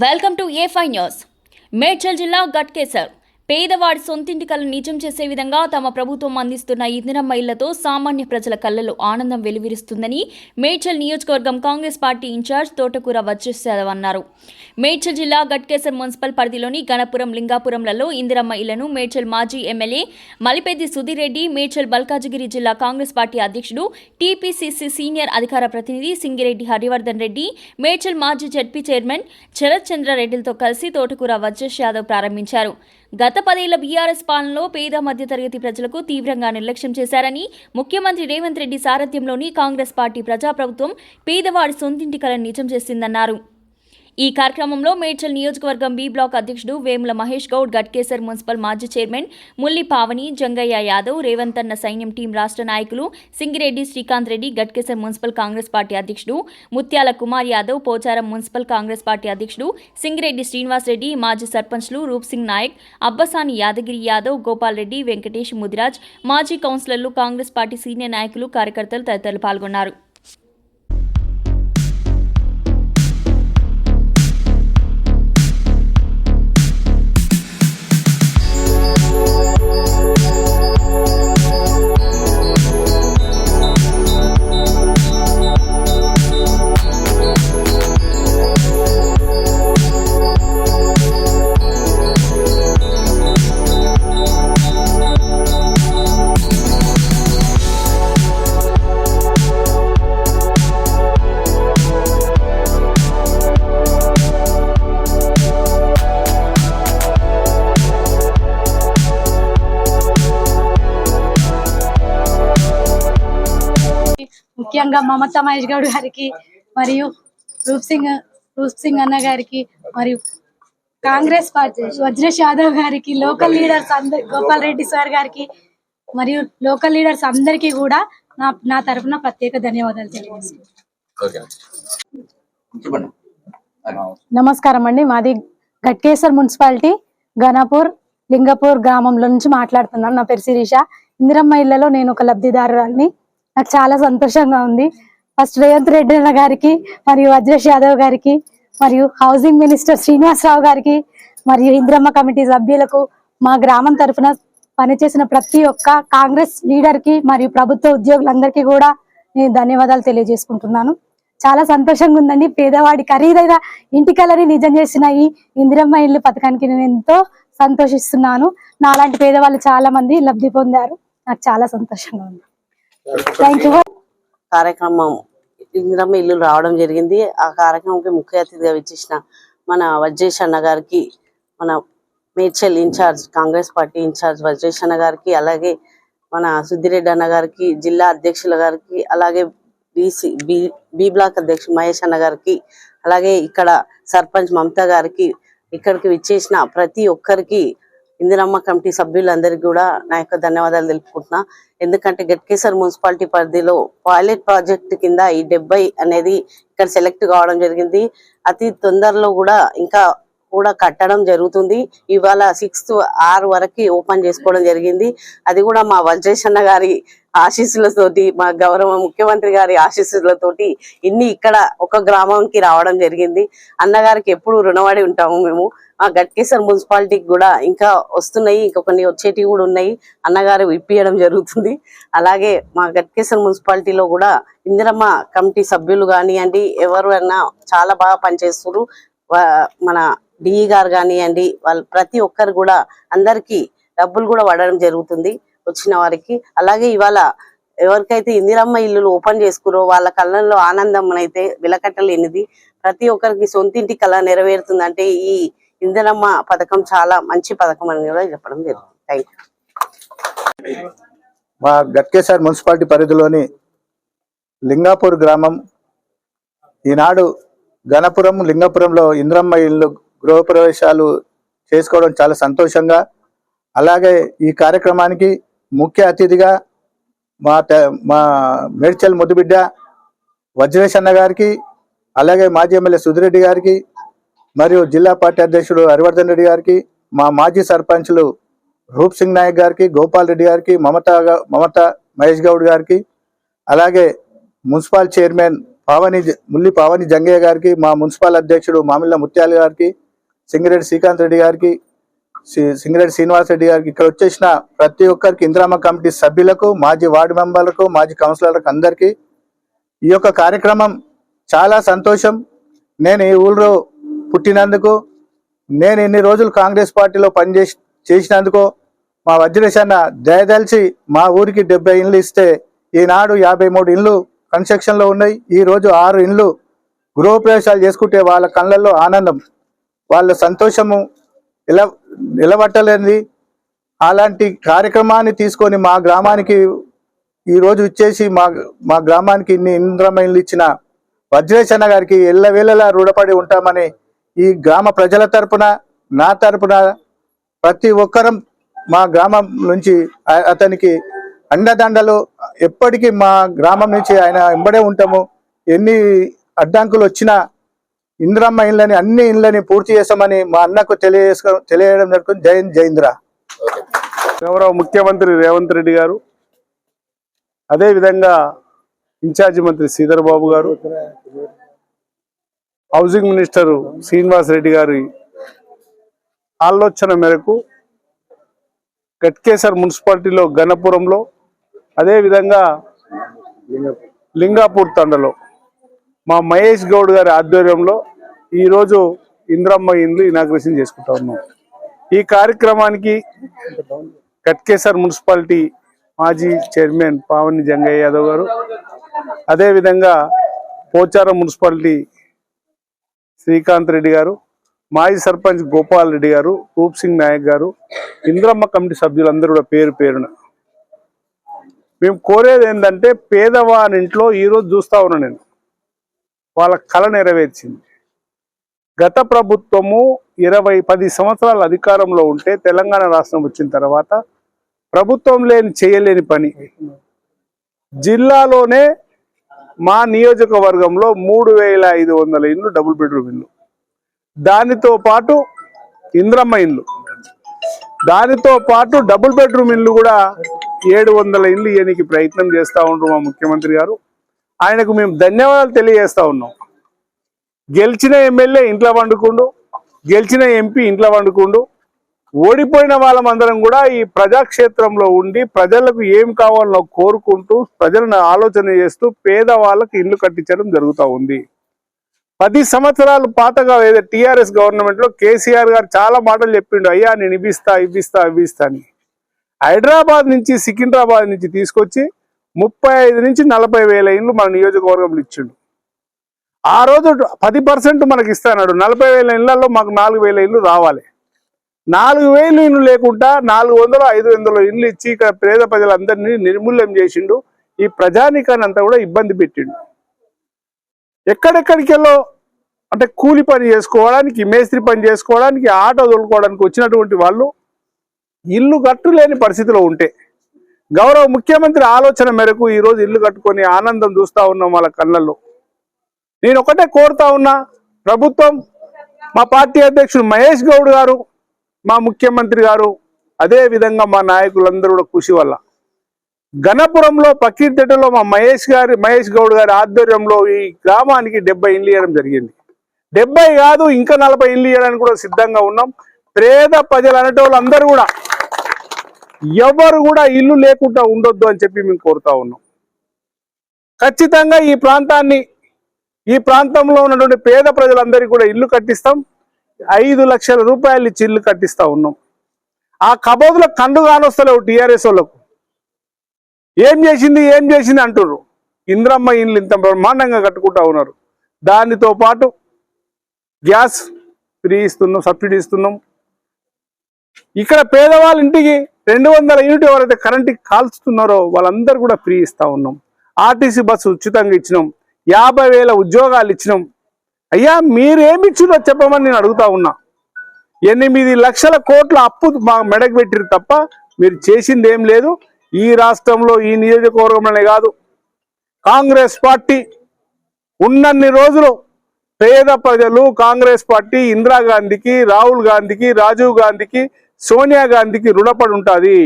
Welcome to A five news Medchal జిల్లా గట్కేసర్. పేదవాడి సొంతింటి కలను నిజం చేసే విధంగా తమ ప్రభుత్వం అందిస్తున్న ఇందిరమ్మ ఇళ్ళతో సామాన్య ప్రజల కళ్ళలో ఆనందం వెలువరిస్తుందని మేడ్చల్ నియోజకవర్గం కాంగ్రెస్ పార్టీ ఇన్ఛార్జ్ తోటకూర వచ్చేసాదవ్ అన్నారు. మేడ్చల్ జిల్లా గట్కేసర్ మున్సిపల్ పరిధిలోని గణపురం లింగాపురంలలో ఇందిరమ్మ ఇళ్ళను మేడ్చల్ మాజీ ఎమ్మెల్యే మలిపెద్ది సుధీర్ రెడ్డి మేడ్చల్ బల్కాజిగిరి జిల్లా కాంగ్రెస్ పార్టీ అధ్యక్షుడు టీపీసీసీ సీనియర్ అధికార ప్రతినిధి సింగిరెడ్డి హరివర్ధన్ రెడ్డి మేడ్చల్ మాజీ జడ్పీ చైర్మన్ శరత్ చంద్ర రెడ్డిలతో కలిసి తోటకూర వజ్రేష్ యాదవ్ ప్రారంభించారు. గత పదేళ్ళ బీఆర్ఎస్ పాలనలో పేద మధ్యతరగతి ప్రజలకు తీవ్రంగా నిర్లక్ష్యం చేశారని ముఖ్యమంత్రి రేవంత్ రెడ్డి సారథ్యంలోని కాంగ్రెస్ పార్టీ ప్రజాప్రభుత్వం పేదవాడి సొంతింటి కలను నిజం చేసిందన్నారు. ఈ కార్యక్రమంలో మేడ్చల్ నియోజకవర్గం బి బ్లాక్ అధ్యక్షుడు వేముల మహేష్ గౌడ్ గట్కేసర్ మున్సిపల్ మాజీ చైర్మన్ ముల్లి పావని జంగయ్య యాదవ్ రేవంత్ అన్న సైన్యం టీం రాష్ట్ర నాయకులు Singireddy Srikanth Reddy Ghatkesar municipal Congress party అధ్యక్షుడు Mutyala Kumar Yadav Pocharam municipal Congress party అధ్యక్షుడు సింగిరెడ్డి శ్రీనివాస్ రెడ్డి మాజీ సర్పంచ్లు రూప్ సింగ్ నాయక్ అబ్బసాని యాదగిరి యాదవ్ గోపాల్ రెడ్డి వెంకటేష్ ముదిరాజ్ మాజీ కౌన్సిలర్లు కాంగ్రెస్ పార్టీ సీనియర్ నాయకులు కార్యకర్తలు తదితరులు పాల్గొన్నారు. ముఖ్యంగా మమతా మహేష్ గౌడ్ గారికి మరియు రూప్ సింగ్ రూప్ సింగ్ అన్న గారికి మరియు కాంగ్రెస్ పార్టీ వజ్రేష్ యాదవ్ గారికి లోకల్ లీడర్స్ అందరి గోపాల్ రెడ్డి సార్ గారికి మరియు లోకల్ లీడర్స్ అందరికీ కూడా నా నా తరఫున ప్రత్యేక ధన్యవాదాలు తెలియజేస్తున్నాను. నమస్కారం అండి. మాది గట్కేశ్వర్ మున్సిపాలిటీ ఘనాపూర్ లింగపూర్ గ్రామంలో నుంచి మాట్లాడుతున్నాను. నా పేరు శిరీష. ఇందిరమ్మ ఇళ్ళలో నేను ఒక లబ్ధిదారురాల్ని. నాకు చాలా సంతోషంగా ఉంది. ఫస్ట్ రేవంత్ రెడ్డి అన్న గారికి మరియు వజ్రేష్ యాదవ్ గారికి మరియు హౌసింగ్ మినిస్టర్ శ్రీనివాసరావు గారికి మరియు ఇంద్రమ్మ కమిటీ సభ్యులకు మా గ్రామం తరఫున పనిచేసిన ప్రతి ఒక్క కాంగ్రెస్ లీడర్కి మరియు ప్రభుత్వ ఉద్యోగులందరికీ కూడా నేను ధన్యవాదాలు తెలియజేసుకుంటున్నాను. చాలా సంతోషంగా ఉందండి. పేదవాడి ఖరీదైన ఇంటి కలని నిజం చేసిన ఈ ఇందిరమ్మ ఇల్లు పథకానికి నేను ఎంతో సంతోషిస్తున్నాను. నాలాంటి పేదవాళ్ళు చాలా మంది లబ్ధి పొందారు. నాకు చాలా సంతోషంగా ఉంది. కార్యక్రమం ఇందిరమ్మ ఇల్లు రావడం జరిగింది. ఆ కార్యక్రమంకి ముఖ్య అతిథిగా విచ్చేసిన మన వజ్రేష్ అన్న గారికి మన Medchal incharge Congress party incharge Vajresh అన్న గారికి అలాగే మన సుద్దిరెడ్డి అన్న గారికి జిల్లా అధ్యక్షుల గారికి అలాగే బీసీ బి బి బ్లాక్ అధ్యక్షుడు మహేష్ అన్న గారికి అలాగే ఇక్కడ సర్పంచ్ మమతా గారికి ఇక్కడికి విచ్చేసిన ప్రతి ఒక్కరికి ఇందిరమ్మ కమిటీ సభ్యులందరికీ కూడా నా యొక్క ధన్యవాదాలు తెలుపుకుంటున్నా. ఎందుకంటే గట్కేసర్ మున్సిపాలిటీ పరిధిలో పాయిలెట్ ప్రాజెక్ట్ కింద ఈ డెబ్బై అనేది ఇక్కడ సెలెక్ట్ కావడం జరిగింది. అతి తొందరలో కూడా ఇంకా కూడా కట్టడం జరుగుతుంది. ఇవాళ సిక్స్త్ ఆరు వరకు ఓపెన్ చేసుకోవడం జరిగింది. అది కూడా మా వజ్రేషన్న అన్న గారి ఆశీస్సులతోటి మా గౌరవ ముఖ్యమంత్రి గారి ఆశీస్సులతోటి ఇన్ని ఇక్కడ ఒక గ్రామంకి రావడం జరిగింది. అన్నగారికి ఎప్పుడు రుణపడి ఉంటాము మేము. మా గట్కేసర్ మున్సిపాలిటీకి కూడా ఇంకా వస్తున్నాయి ఇంకా కొన్ని వచ్చేటివి కూడా ఉన్నాయి. అన్నగారు ఇప్పియడం జరుగుతుంది. అలాగే మా గట్కేసర్ మున్సిపాలిటీలో కూడా ఇందిరమ్మ కమిటీ సభ్యులు కానివ్వండి ఎవరు అన్నా చాలా బాగా పనిచేస్తున్నారు మన డిఈ గారు కానివ్వండి వాళ్ళు ప్రతి ఒక్కరు కూడా అందరికి డబ్బులు కూడా పడడం జరుగుతుంది వచ్చిన వారికి. అలాగే ఇవాళ ఎవరికైతే ఇందిరమ్మ ఇల్లులు ఓపెన్ చేసుకురో వాళ్ళ కళ్ళల్లో ఆనందం అయితే విలకట్టలేనిది. ప్రతి ఒక్కరికి సొంతింటి కళ నెరవేరుతుంది అంటే ఈ ఇందిరమ్మ పథకం చాలా మంచి పథకం అని కూడా చెప్పడం జరుగుతుంది. థ్యాంక్ మా గట్కేసర్ మున్సిపాలిటీ పరిధిలోని లింగాపూర్ గ్రామం ఈనాడు గణపురం లింగపురంలో ఇంద్రమ్మ ఇల్లు గృహప్రవేశాలు చేసుకోవడం చాలా సంతోషంగా అలాగే ఈ కార్యక్రమానికి ముఖ్య అతిథిగా మా మా మేడ్చల్ ముద్దుబిడ్డ వజ్రేష్ అన్న గారికి అలాగే మాజీ ఎమ్మెల్యే సుధిరెడ్డి గారికి మరియు జిల్లా పార్టీ అధ్యక్షుడు హరివర్ధన్ రెడ్డి గారికి మా మాజీ సర్పంచ్లు రూప్ సింగ్ నాయక్ గారికి గోపాల్ రెడ్డి గారికి మమత మమత మహేష్ గౌడ్ గారికి అలాగే మున్సిపల్ చైర్మన్ పావని జ- ముల్లి పావని జంగయ్య గారికి మా మున్సిపల్ అధ్యక్షుడు మామిళ్ళ ముత్యాల గారికి సింగిరెడ్డి శ్రీకాంత్ రెడ్డి గారికి సింగిరెడ్డి శ్రీనివాస్ రెడ్డి గారికి ఇక్కడ వచ్చేసిన ప్రతి ఒక్కరికి ఇందిరామ కమిటీ సభ్యులకు మాజీ వార్డు మెంబర్లకు మాజీ కౌన్సిలర్లకు అందరికీ ఈ యొక్క కార్యక్రమం చాలా సంతోషం. నేను ఈ ఊళ్ళో పుట్టినందుకు నేను ఇన్ని రోజులు కాంగ్రెస్ పార్టీలో పనిచేసి చేసినందుకు మా వజ్రేశన్న దయదలిచి మా ఊరికి డెబ్బై ఇండ్లు ఇస్తే ఈనాడు యాభై మూడు ఇండ్లు కన్స్ట్రక్షన్లో ఉన్నాయి. ఈ రోజు ఆరు ఇండ్లు గృహప్రవేశాలు చేసుకుంటే వాళ్ళ కళ్ళల్లో ఆనందం. వాళ్ళ సంతోషము నిల నిలబట్టలేనిది. అలాంటి కార్యక్రమాన్ని తీసుకొని మా గ్రామానికి ఈరోజు ఇచ్చేసి మా మా గ్రామానికి ఇన్ని ఇంద్రమైన్లు ఇచ్చిన వజ్రేశన్న గారికి ఎల్లవేళలా రుణపడి ఉంటామని ఈ గ్రామ ప్రజల తరపున నా తరపున ప్రతి ఒక్కరం మా గ్రామం నుంచి అతనికి అండదండలు. ఎప్పటికీ మా గ్రామం నుంచి ఆయన వెంబడే ఉంటాము. ఎన్ని అడ్డంకులు వచ్చినా ఇందిరమ్మ ఇండ్లని అన్ని ఇళ్ళని పూర్తి చేస్తామని మా అన్నకు తెలియజేసుకో తెలియజేయడం జరుగుతుంది. జై జైంద్ర గౌరవ ముఖ్యమంత్రి రేవంత్ రెడ్డి గారు అదేవిధంగా ఇన్ఛార్జి మంత్రి శ్రీధర్ బాబు గారు హౌసింగ్ మినిస్టర్ శ్రీనివాస్ రెడ్డి గారి ఆలోచన మేరకు గట్కేసర్ మున్సిపాలిటీలో గణపురంలో అదేవిధంగా లింగాపూర్ తండలో మా మహేష్ గౌడ్ గారి ఆధ్వర్యంలో ఈరోజు ఇంద్రమ్మ ఇండ్లు ఇనాగ్రేషన్ చేసుకుంటా ఉన్నాం. ఈ కార్యక్రమానికి కట్కేసర్ మున్సిపాలిటీ మాజీ చైర్మన్ పావని జంగయ్య యాదవ్ గారు అదేవిధంగా పోచారం మున్సిపాలిటీ శ్రీకాంత్ రెడ్డి గారు మాజీ సర్పంచ్ గోపాల్ రెడ్డి గారు రూప్ సింగ్ నాయక్ గారు ఇంద్రమ్మ కమిటీ సభ్యులందరూ కూడా పేరు పేరున. మేము కోరేది ఏంటంటే పేదవాని ఇంట్లో ఈరోజు చూస్తా ఉన్నాను నేను. వాళ్ళ కళ నెరవేర్చింది. గత ప్రభుత్వము ఇరవై పది సంవత్సరాల అధికారంలో ఉంటే తెలంగాణ రాష్ట్రం వచ్చిన తర్వాత ప్రభుత్వం లేని చేయలేని పని. జిల్లాలోనే మా నియోజకవర్గంలో మూడు వేల ఐదు వందల ఇండ్లు డబుల్ బెడ్రూమ్ ఇండ్లు దానితో పాటు ఇంద్రమ్మ ఇండ్లు దానితో పాటు డబుల్ బెడ్రూమ్ ఇండ్లు కూడా ఏడు వందల ఇండ్లు ఇవ్వడానికి ప్రయత్నం చేస్తా ఉంటారు మా ముఖ్యమంత్రి గారు. ఆయనకు మేము ధన్యవాదాలు తెలియజేస్తా ఉన్నాం. గెలిచిన ఎమ్మెల్యే ఇంట్లో వండుకుండు గెలిచిన ఎంపీ ఇంట్లో వండుకుండు ఓడిపోయిన వాళ్ళమందరం కూడా ఈ ప్రజాక్షేత్రంలో ఉండి ప్రజలకు ఏం కావాలో కోరుకుంటూ ప్రజలను ఆలోచన చేస్తూ పేదవాళ్ళకి ఇల్లు కట్టించడం జరుగుతూ ఉంది. పది సంవత్సరాలు పాతగా ఏదో టీఆర్ఎస్ గవర్నమెంట్లో కేసీఆర్ గారు చాలా మాటలు చెప్పిండు అయ్యా నేను ఇవ్విస్తా ఇవ్విస్తా ఇవ్విస్తా అని. హైదరాబాద్ నుంచి సికింద్రాబాద్ నుంచి తీసుకొచ్చి ముప్పై ఐదు నుంచి నలభై వేల ఇండ్లు మన నియోజకవర్గంలో ఇచ్చిండు. ఆ రోజు పది పర్సెంట్ మనకి ఇస్తాడు నలభై వేల ఇళ్ళలో మాకు నాలుగు వేల ఇల్లు రావాలి. నాలుగు వేలు ఇల్లు లేకుండా నాలుగు వందలు ఐదు వందలు ఇల్లు ఇచ్చి ఇక్కడ పేద ప్రజలందరినీ నిర్మూల్యం చేసిండు. ఈ ప్రజానికాన్ని అంతా కూడా ఇబ్బంది పెట్టిండు. ఎక్కడెక్కడికెళ్ళో అంటే కూలి పని చేసుకోవడానికి మేస్త్రి పని చేసుకోవడానికి ఆటో తోలుకోవడానికి వచ్చినటువంటి వాళ్ళు ఇల్లు కట్టులేని పరిస్థితిలో ఉంటే గౌరవ ముఖ్యమంత్రి ఆలోచన మేరకు ఈ రోజు ఇల్లు కట్టుకొని ఆనందం చూస్తూ ఉన్నాం వాళ్ళ కళ్ళల్లో. నేను ఒకటే కోరుతా ఉన్నా ప్రభుత్వం మా పార్టీ అధ్యక్షుడు మహేష్ గౌడ్ గారు మా ముఖ్యమంత్రి గారు అదే విధంగా మా నాయకులందరూ కూడా కృషి వల్ల. గణపురంలో పకీర్తెటలో మా మహేష్ గారి మహేష్ గౌడ్ గారి ఆధ్వర్యంలో ఈ గ్రామానికి డెబ్బై ఇండ్లు ఇవ్వడం జరిగింది. డెబ్బై కాదు ఇంకా నలభై ఇండ్లు ఇవ్వడానికి కూడా సిద్ధంగా ఉన్నాం. పేద ప్రజలు అనేటోళ్ళు అందరూ కూడా ఎవరు కూడా ఇల్లు లేకుండా ఉండొద్దు అని చెప్పి మేము కోరుతా ఉన్నాం. ఖచ్చితంగా ఈ ప్రాంతాన్ని ఈ ప్రాంతంలో ఉన్నటువంటి పేద ప్రజలందరికీ కూడా ఇల్లు కట్టిస్తాం. ఐదు లక్షల రూపాయలు ఇచ్చి ఇల్లు కట్టిస్తా ఉన్నాం. ఆ కబోదుల కండు కానొస్తలేవు టీఆర్ఎస్ వాళ్ళకు. ఏం చేసింది ఏం చేసింది అంటున్నారు ఇంద్రమ్మ ఇల్లు ఇంత బ్రహ్మాండంగా కట్టుకుంటా ఉన్నారు. దానితో పాటు గ్యాస్ ఫ్రీ ఇస్తున్నాం సబ్సిడీ ఇస్తున్నాం. ఇక్కడ పేదవాళ్ళ ఇంటికి రెండు వందల యూనిట్ ఎవరైతే కరెంట్కి కాల్చుతున్నారో వాళ్ళందరూ కూడా ఫ్రీ ఇస్తా ఉన్నాం. ఆర్టీసీ బస్సు ఉచితంగా ఇచ్చినాం. యాభై వేల ఉద్యోగాలు ఇచ్చినాం. అయ్యా మీరేమి చెప్పమని నేను అడుగుతా ఉన్నా. ఎనిమిది లక్షల కోట్ల అప్పు మా మెడకు పెట్టిరు తప్ప మీరు చేసింది ఏం లేదు. ఈ రాష్ట్రంలో ఈ నియోజకవర్గంలోనే కాదు. కాంగ్రెస్ పార్టీ ఉన్నన్ని రోజులు పేద ప్రజలు కాంగ్రెస్ పార్టీ ఇందిరాగాంధీకి రాహుల్ గాంధీకి రాజీవ్ గాంధీకి సోనియా గాంధీకి రుణపడి ఉంటుంది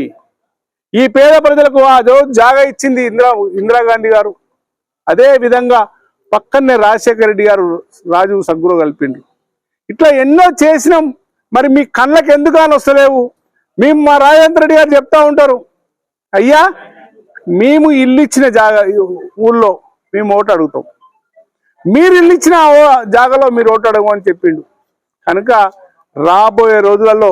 ఈ పేద ప్రజలకు ఆ రోజు జాగా ఇచ్చింది ఇందిరా ఇందిరాగాంధీ గారు. అదే విధంగా పక్కనే రాజశేఖర రెడ్డి గారు రాజు సగ్గురు కలిపిండు ఇట్లా ఎన్నో చేసినాం మరి మీ కళ్ళకి ఎందుకు అని వస్తలేవు మేము మా రాజేంద్ర రెడ్డి గారు చెప్తా ఉంటారు. అయ్యా మేము ఇల్లు ఇచ్చిన జాగా ఊళ్ళో మేము ఓటు అడుగుతాం. మీరు ఇల్లు ఇచ్చిన ఆ జాగాలో మీరు ఓటు అడగమని చెప్పిండు. కనుక రాబోయే రోజులలో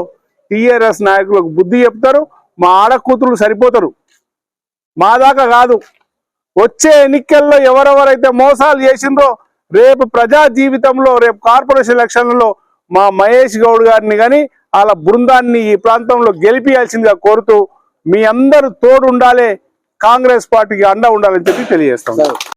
టిఆర్ఎస్ నాయకులకు బుద్ధి చెప్తారు మా ఆడకూతురు సరిపోతారు. మా దాకా కాదు. వచ్చే ఎన్నికల్లో ఎవరెవరైతే మోసాలు చేసిందో రేపు ప్రజా జీవితంలో రేపు కార్పొరేషన్ ఎలక్షన్లలో మా మహేష్ గౌడ్ గారిని కానీ వాళ్ళ బృందాన్ని ఈ ప్రాంతంలో గెలిపియాల్సిందిగా కోరుతూ మీ అందరూ తోడు ఉండాలి కాంగ్రెస్ పార్టీకి అండ ఉండాలని చెప్పి తెలియజేస్తాం